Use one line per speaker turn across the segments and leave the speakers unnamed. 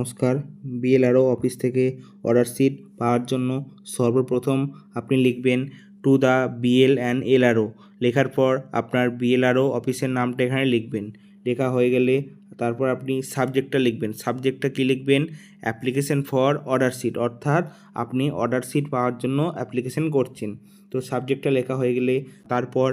নমস্কার। BLRO office থেকে order sheet পাওয়ার জন্য সর্বপ্রথম আপনি লিখবেন to the BL and LRO লেখার পর আপনার বিএলআরও অফিসের নামটা এখানে লিখবেন। লেখা হয়ে গেলে তারপর আপনি সাবজেক্টটা লিখবেন। সাবজেক্টটা কী লিখবেন? অ্যাপ্লিকেশন ফর অর্ডার শিট অর্থাৎ আপনি অর্ডার শিট পাওয়ার জন্য অ্যাপ্লিকেশন করছেন। তো সাবজেক্টটা লেখা হয়ে গেলে তারপর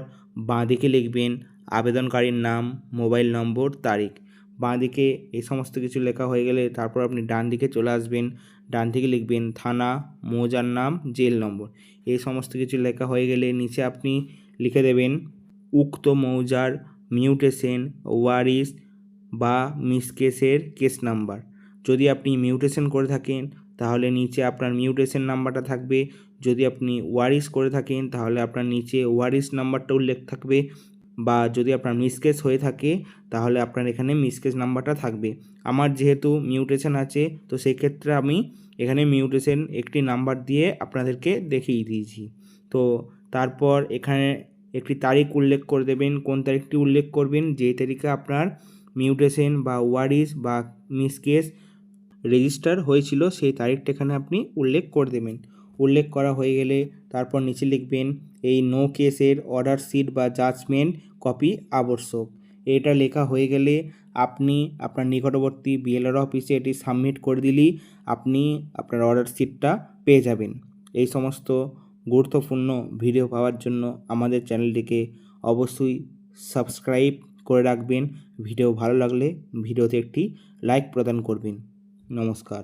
বাঁদিকে লিখবেন, আবেদনকারীর নাম মোবাইল নম্বর তারিখ। বাঁদিকে এই সমস্ত কিছু লেখা হয়ে গেলে তারপর আপনি ডান দিকে চলে আসবেন। ডান দিকে লিখবেন থানা, মৌজার নাম, জেল নম্বর। এই সমস্ত কিছু লেখা হয়ে গেলে নিচে আপনি লিখে দেবেন, উক্ত মৌজার মিউটেশন ওয়ারিশ বা মিসকেসের কেস নাম্বার। যদি আপনি মিউটেশন করে থাকেন, তাহলে নিচে আপনার মিউটেশন নাম্বারটা থাকবে। যদি আপনি ওয়ারিশ করে থাকেন, তাহলে আপনার নিচে ওয়ারিস নাম্বারটা উল্লেখ থাকবে। বা যদি আপনার মিসকেস হয়ে থাকে, তাহলে আপনার এখানে মিসকেস নাম্বারটা থাকবে। আমার যেহেতু মিউটেশন আছে, তো সেই ক্ষেত্রে আমি এখানে মিউটেশন একটি নাম্বার দিয়ে আপনাদেরকে দেখিয়ে দিয়েছি। তো তারপর এখানে একটি তারিখ উল্লেখ করে দেবেন, কোন তারিখটি উল্লেখ করবেন, যেই তারিখে আপনার মিউটেশন বা ওয়ারিস বা মিসকেস রেজিস্টার হয়েছিল, সেই তারিখটা এখানে আপনি উল্লেখ করে দেবেন। উল্লেখ করা হয়ে গেলে তারপর নিচে লিখবেন এই নো কেসের অর্ডার শিট বা জাজমেন্ট কপি আবশ্যক। এটা লেখা হয়ে গেলে আপনি আপনার নিকটবর্তী বিএলআর অফিসে এটি সাবমিট করে দিলেই আপনি আপনার অর্ডার শিটটা পেয়ে যাবেন। এই সমস্ত গুরুত্বপূর্ণ ভিডিও পাওয়ার জন্য আমাদের চ্যানেলটিকে অবশ্যই সাবস্ক্রাইব করে রাখবেন। ভিডিও ভালো লাগলে ভিডিওতে একটি লাইক প্রদান করবেন। নমস্কার।